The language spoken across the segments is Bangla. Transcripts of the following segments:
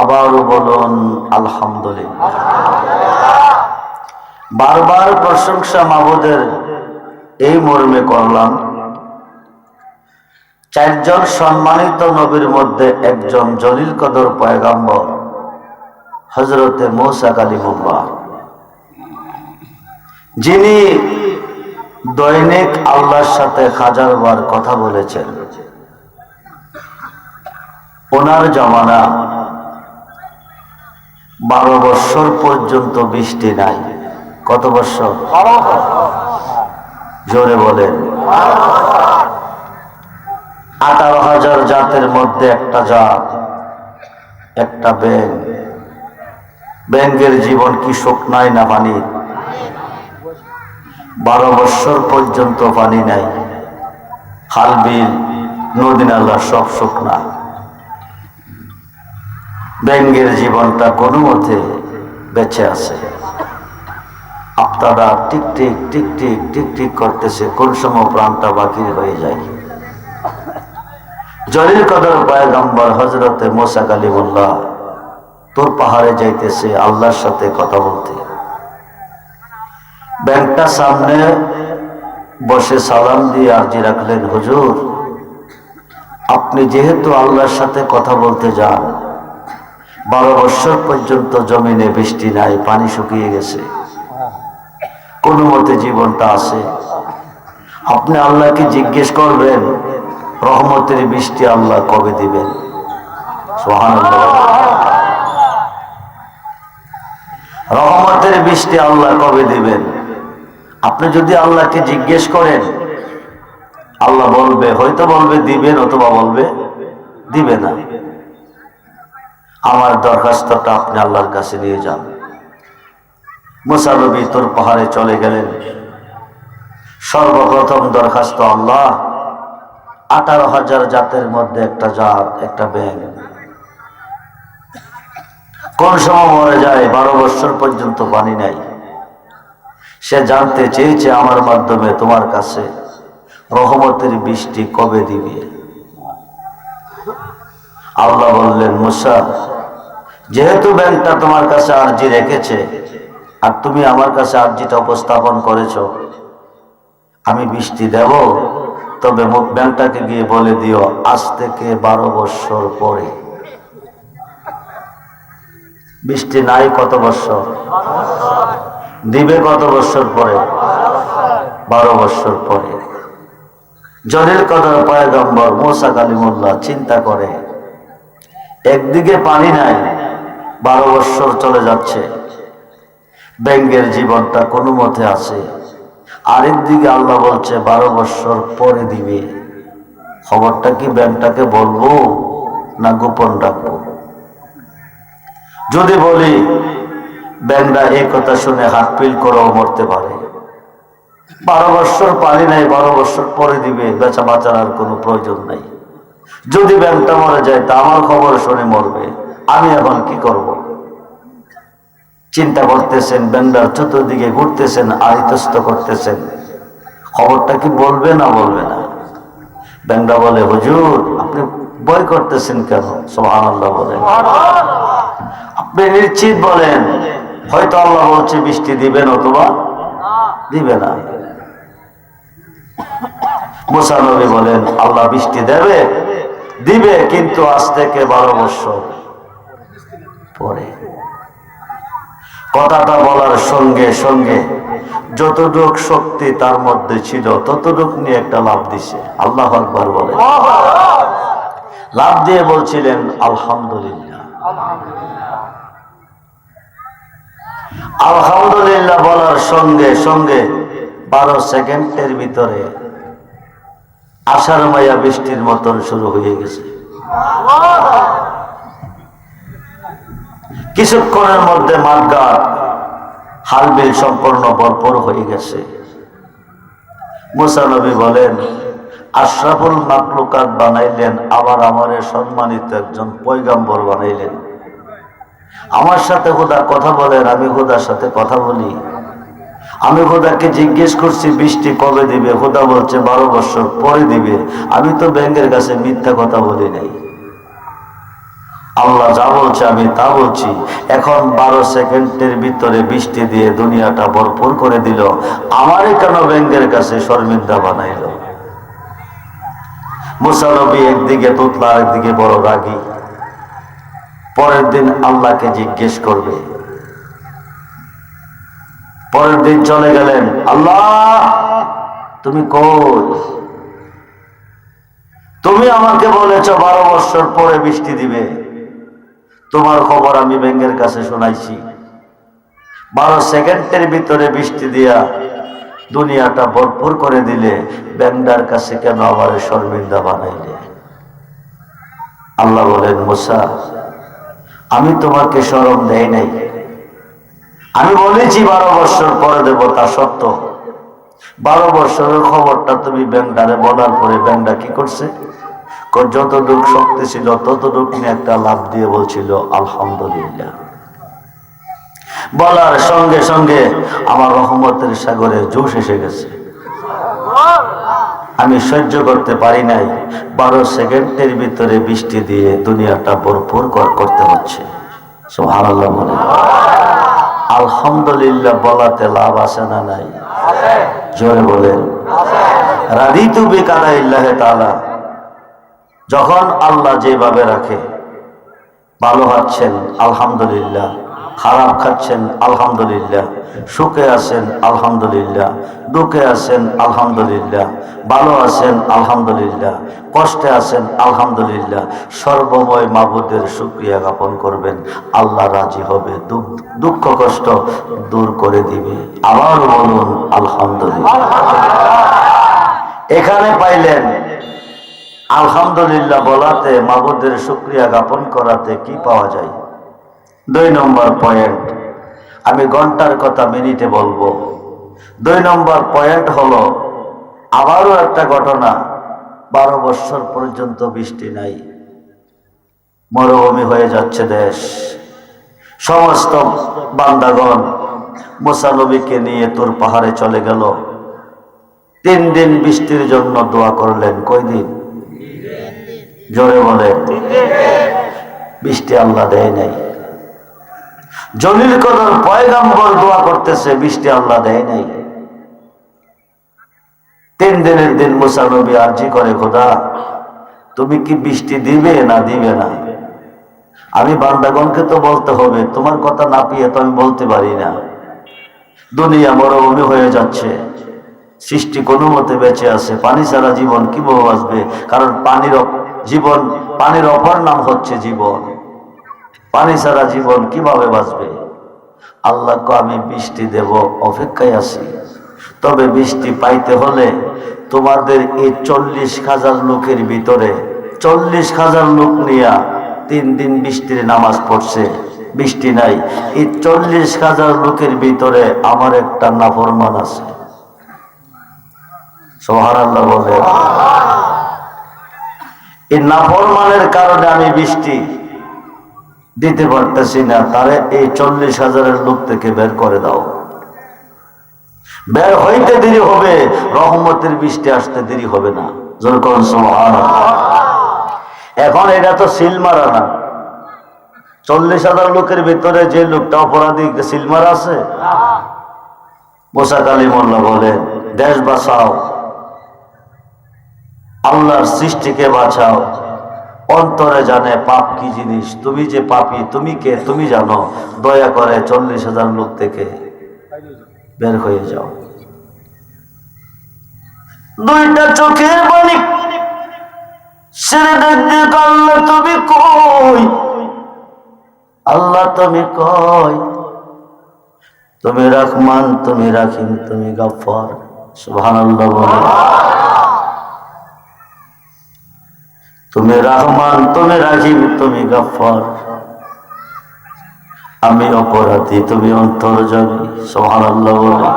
আবারও বলুন, আলহামদুলিল্লাহ। বারবার প্রশংসা মাবুদের এই মর্মে করলাম। চারজন সম্মানিত নবীর মধ্যে একজন জলিল কদর পয়গাম্বর হজরতে মৌসা কালিমুল্লাহ। যিনি দৈনিক আল্লাহর সাথে হাজার বার কথা বলেছেন। ওনার জমানা বারো বৎসর পর্যন্ত বৃষ্টি নাই। কত বৎসর? জোরে বলেন। আঠারো হাজার জাতের মধ্যে একটা জাত, একটা ব্যাং ব্যাংকের জীবন কি শুকনায় না পানি? বারো বৎসর পর্যন্ত পানি নাই। খাল, বিল, নদী, নালা সব শুকনা। ব্যাঙ্গের জীবনটা কোনো মতে বেঁচে আছে। আপনারা tick tick tick tick tick tick করতেছে, কোন সময় প্রাণটা বাকি হয়ে যায়। জলিল কদর পায়গম্বর হজরতে মোসা কালিমুল্লাহ তোর পাহাড়ে যাইতেছে, আল্লাহর সাথে কথা বলতে। ব্যাংকটা সামনে বসে সালাম দিয়ে আর্জি রাখলেন, হুজুর, আপনি যেহেতু আল্লাহর সাথে কথা বলতে যান বারো বৎসর পর্যন্ত জমিনে বৃষ্টি নাই, পানি শুকিয়ে গেছে। কোন মতে জীবনটা আছে। আপনি আল্লাহকে জিজ্ঞেস করবেন, রহমতের বৃষ্টি আল্লাহ কবে দিবেন। রহমতের বৃষ্টি আল্লাহ কবে দিবেন? আপনি যদি আল্লাহকে জিজ্ঞেস করেন, আল্লাহ বলবে, হয়তো বলবে দিবেন, অথবা বলবে দিবে না। আমার দরখাস্তটা আপনি আল্লাহর কাছে নিয়ে যান। মুসানবী তোর পাহাড়ে চলে গেলেন। সর্বপ্রথম দরখাস্ত আল্লাহ। আঠারো হাজার জাতের মধ্যে একটা জাত, একটা ব্যাং কোন সময় মরে যায়, বারো বছর পর্যন্ত পানি নাই। সে জানতে চেয়েছে আমার মাধ্যমে, তোমার কাছে রহমতের বৃষ্টি কবে দিবে? আল্লাহ বললেন, মুসা যেহেতু ব্যাংকটা তোমার কাছে আর্জি রেখেছে, আর তুমি আমার কাছে আর্জিটা উপস্থাপন করেছ, আমি বৃষ্টি দেব, তবে ব্যাংকটাকে গিয়ে বলে দিও, আজ থেকে বারো বৎসর পরে। বৃষ্টি নাই কত বৎসর দিবে কত বৎসর পরে? বারো বৎসর পরে। জলের কদর পয়গম্বর মোসা কালিমুল্লাহ চিন্তা করে, একদিকে পানি নাই বারো বৎসর চলে যাচ্ছে। ব্যাঙ্গের জীবনটা কোনো মতে আছে। আরেক দিকে আল্লাহ বলছে, বারো বৎসর পরে দিবে। খবরটা কি ব্যাংকটাকে বলব না গোপন রাখব? যদি বলি ব্যাংকটা এই কথা শুনে হাত পিল করেও মরতে পারে। বারো বৎসর পানি নাই, বারো বৎসর পরে দিবে বেচা বাঁচার আর কোনো প্রয়োজন নাই। যদি ব্যাংকটা মরে যায়, তা আমার খবর শুনে মরবে। আমি এখন কি করব। চিন্তা করতেছেন ব্যাংকটার চতুর্দিকে ঘুরতেছেন আহিতস্ত করতেছেন। খবরটা কি বলবে না বলবে না? ব্যাংকটা বলে, হুজুর, আপনি বই করতেছেন কেন? সব আল্লাহ বলেন আপনি নিশ্চিত বলেন, হয়তো আল্লাহ বলছে বৃষ্টি দিবেন অথবা দিবে না। মুসা নবী বলেন, আল্লাহ বৃষ্টি দেবে, দিবে কিন্তু আজ থেকে বারো বছর পরে কথাটা বলার সঙ্গে সঙ্গে যতটুক শক্তি তার মধ্যে ছিল, ততটুক নিয়ে একটা লাভ দিছে। আল্লাহ আকবর বলে। লাভ দিয়ে বলছিলেন, আলহামদুলিল্লাহ। আলহামদুলিল্লাহ বলার সঙ্গে সঙ্গে বারো সেকেন্ডের ভিতরে আষাঢ় মাইয়া বৃষ্টির মতন শুরু হয়ে গেছে। কিছুক্ষণের মধ্যে মাঠঘাট হালবিল সম্পূর্ণ ভরপুর হয়ে গেছে। মুসানবী বলেন, আশরাফুল মাকলুকাত বানাইলেন, আবার আমারে সম্মানিত একজন পৈগাম্বর বানাইলেন। আমার সাথে খোদা কথা বলেন, আমি খোদার সাথে কথা বলি। আমি খোদাকে জিজ্ঞেস করছি, বৃষ্টি কবে দিবে? খোদা বলছে, বারো বছর পরে দিবে। আমি তো ব্যাংকের কাছে মিথ্যা কথা বলি নাই। আল্লাহ যা বলছে আমি তা বলছি। এখন বারো সেকেন্ডের ভিতরে বৃষ্টি দিয়ে দুনিয়াটা ভরপুর করে দিল। আমারই কেন ব্যাংকের কাছে শর্মিন্দা বানাইল? মুসানবী একদিকে, তুতলা একদিকে বড় রাগী। পরের দিন আল্লাহকে জিজ্ঞেস করবে। পরের দিন চলে গেলেন, আল্লাহ, তুমি কই? তুমি আমাকে বলেছ বারো বছর পরে বৃষ্টি দিবে। তোমার খবর আমি ব্যাংকের কাছে শোনাইছি। বারো সেকেন্ডের ভিতরে বৃষ্টি দিয়া দুনিয়াটা ভরপুর করে দিলে ব্যাংকার কাছে কেন আবার শর্মিন্দা বানাইলে? আল্লাহ বলেন, মুসা, আমি তোমাকে স্মরণ দেই নাই। আমি বলেছি বারো বছর পরে দেব, তা সত্য বারো বছরের খবরটা তুমি ব্যাংকারে বলার পরে ব্যাংকটা কি করছে? যতটুক শক্তি ছিল ততটুক নিয়ে একটা লাভ দিয়ে বলছিল আলহামদুলিল্লাহ। বলার সঙ্গে সঙ্গে আমার রহমতের সাগরে জোশ এসে গেছে। আমি সহ্য করতে পারি নাই। বারো সেকেন্ডের ভিতরে বৃষ্টি দিয়ে দুনিয়াটা ভরপুর করতে হচ্ছে। আলহামদুলিল্লাহ বলাতে লাভ আছে না নাই? জোরে বলেন। রাদিতু বিকাদা ইল্লাহে তাআলা। যখন আল্লাহ যেভাবে রাখে, ভালো খাচ্ছেন, আলহামদুলিল্লাহ। খারাপ খাচ্ছেন, আলহামদুলিল্লাহ। সুখে আছেন, আলহামদুলিল্লাহ। দুঃখে আছেন, আলহামদুলিল্লাহ। ভালো আছেন, আলহামদুলিল্লাহ। কষ্টে আছেন, আলহামদুলিল্লাহ। সর্বময় মাবুদের সুক্রিয়া জ্ঞাপন করবেন। আল্লাহ রাজি হবে। দুঃখ, কষ্ট দূর করে দিবে। আবার বলুন, আলহামদুলিল্লাহ। এখানে পাইলেন আলহামদুলিল্লাহ বলাতে মাবুদের শুক্রিয়া জ্ঞাপন করাতে কি পাওয়া যায়? দুই নম্বর পয়েন্ট, আমি ঘণ্টার কথা মিনিটে বলব। দুই নম্বর পয়েন্ট হলো, আবারও একটা ঘটনা, বারো বৎসর পর্যন্ত বৃষ্টি নাই। মরুভূমি হয়ে যাচ্ছে দেশ। সমস্ত বান্দাগণ মুসানবীকে নিয়ে তোর পাহাড়ে চলে গেল। তিন দিন বৃষ্টির জন্য দোয়া করলেন। কই দিন জোরে বলে, বৃষ্টি আল্লাহ দেয় নাই। জলিল কদর পয়গাম্বর দোয়া করতেছে, বৃষ্টি আল্লাহ দেয় নাই। তিন দিনের দিন মুসা নবী আর্জি করে, খোদা, তুমি কি বৃষ্টি দিবে না দিবে না? আমি বান্দাগণকে তো বলতে হবে, তোমার কথা না পেয়ে তো আমি বলতে পারি না। দুনিয়া মরুভূমি হয়ে যাচ্ছে, সৃষ্টি কোনো মতে বেঁচে আছে, পানি ছাড়া জীবন কীভাবে বাঁচবে? কারণ পানির জীবন, পানির অপর নাম হচ্ছে জীবন। পানি ছাড়া জীবন কীভাবে বাঁচবে? আল্লাহকে আমি বৃষ্টি দেব, অপেক্ষায় আছি। তবে বৃষ্টি পাইতে হলে তোমাদের এই চল্লিশ হাজার লোকের ভিতরে, চল্লিশ হাজার লোক নিয়া তিন দিন বৃষ্টির নামাজ পড়ছে। বৃষ্টি নাই, এই চল্লিশ হাজার লোকের ভিতরে আমার একটা নাফরমান আছে। সোহার আল্লাহ বলে এই নাফরমানের কারণে আমি বৃষ্টি দিতে পারতেছি না, তারে এই চল্লিশ হাজারের লোক থেকে বের করে দাও। বের হইতে দেরি হবে, রহমতের বৃষ্টি আসতে দেরি হবে না। এখন এটা তো সিল মারা না। চল্লিশ হাজার লোকের ভিতরে যে লোকটা অপরাধী সিলমার আছে? মোসা কালিমুল্লাহ বলেন, দেশ বাঁচাও। আল্লাহর সৃষ্টিকে বাঁচাও। অন্তরে জানে পাপ কি জিনিস। তুমি যে পাপি, তুমি কে? তুমি জানো। দয়া করে চল্লিশ হাজার লোক থেকে বের হয়ে যাও। দুইটা চোখের দেখতে আল্লাহ তুমি কই? আল্লাহ তুমি কই? তুমি রহমান, তুমি রাখিম তুমি গফর। সুবহানাল্লাহ বলে তুমি রহমান, তুমি রাহিম তুমি গফর। আমি অপরাধী, তুমি অন্তর্জামী বলে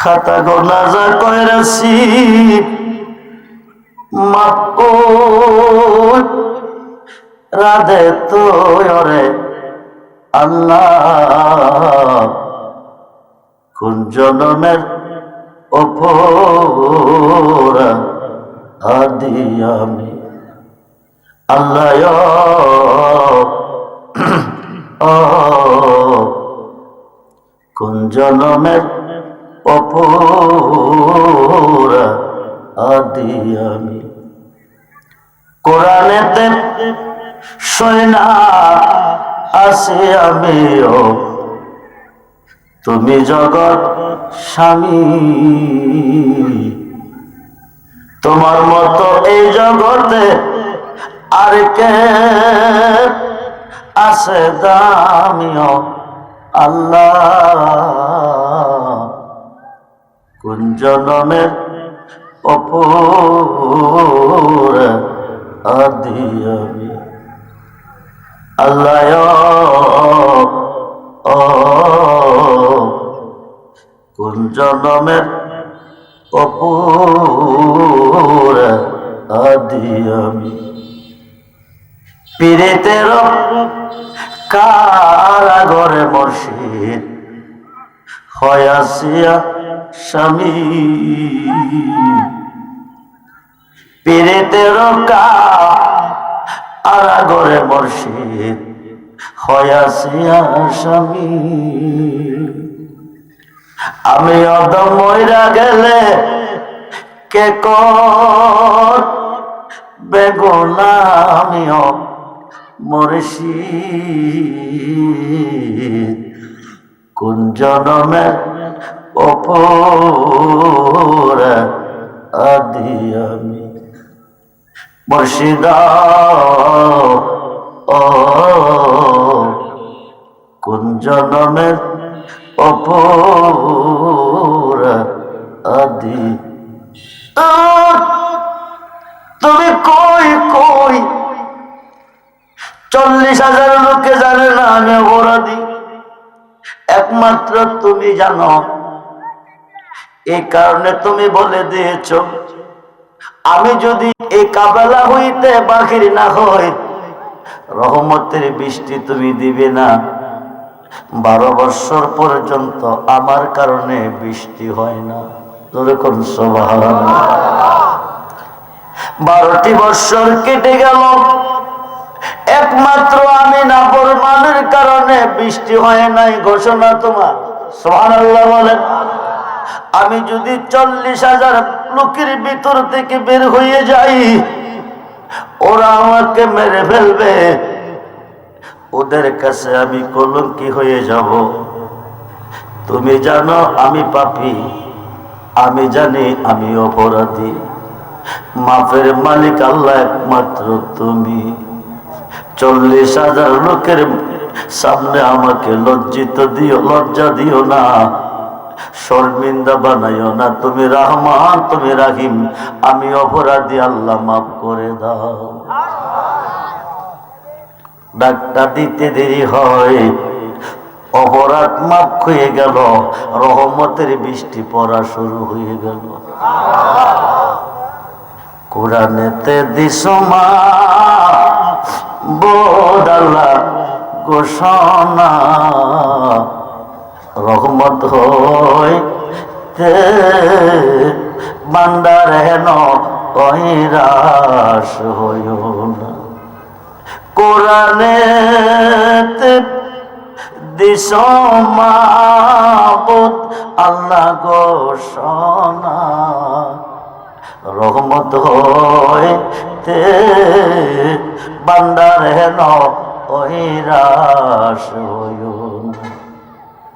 খাতা গোনা যা কইরাছি মাপ কই রাধে তো রে আল্লাহ। কোন জনমের অপরা আদি আমি। আল্লাহ কোন জনমের অপুরা আদি আমি। কোরআনেতে সৈনা তুমি জগৎ স্বামী। তোমার মতো এই জগতে আর কে আছে দামিও আল্লাহ। কোন জনমের অপুর আদি আমি আল্লাহ কোন জনমের অপুর আদি আমি। পীড়িতের কারাগরে মর্শিদ হয়াসিয়া স্বামী। পীড়িতের কারাগরে মর্শিদ হয়াসিয়া স্বামী। আমি অদম মইরা গেলে কে কর? আমিও মরশি কোন জনমে অপর আদি আমি মুর্শিদা ও কোন জনমের অপর আদি! তুমি কই কই? চল্লিশ হাজার লোকে জানে না আমি অপরাধী একমাত্র তুমি জানো। এই কারণে তুমি বলে দিয়েছ, আমি যদি এই কাবেলা হইতে বাকির না হই, রহমতের বৃষ্টি তুমি দিবে না। বারো বৎসর পর্যন্ত আমার কারণে বৃষ্টি হয় না। যেরকম বারোটি বৎসর কেটে গেল। একমাত্র আমি না মানের কারণে বৃষ্টি হয় নাই, ঘোষণা তোমার। সোহান বলেন। আমি যদি চল্লিশ হাজার লোকের ভিতর থেকে বের হয়ে যাই, ওরা আমাকে মেরে ফেলবে। ওদের কাছে আমি কলঙ্কি হয়ে যাব। তুমি জানো আমি পাপি। আমি জানি আমি অপরাধী। মাফের মালিক আল্লাহ একমাত্র তুমি। চল্লিশ হাজার লোকের সামনে আমাকে লজ্জিত দিও, লজ্জা দিও না। শর্মিন্দা বানাইও না। তুমি রহমান, তুমি রাহিম। আমি অপরাধী, আল্লাহ মাফ করে দাও। ডাক্তার দিতে দেরি হয়। অপরাধ মাফ হয়ে গেল, রহমতের বৃষ্টি পড়া শুরু হয়ে গেল। কোরআনেতে দিসমা বোদাল্লা ঘোষণা। রহমত তে বান্দার হেন কৈরাস হইও না। কোরআনেতে দিশমাবত আল্লাহ ঘোষণা। রহমত হইতে বান্দার হেন ঐরাস হইও। না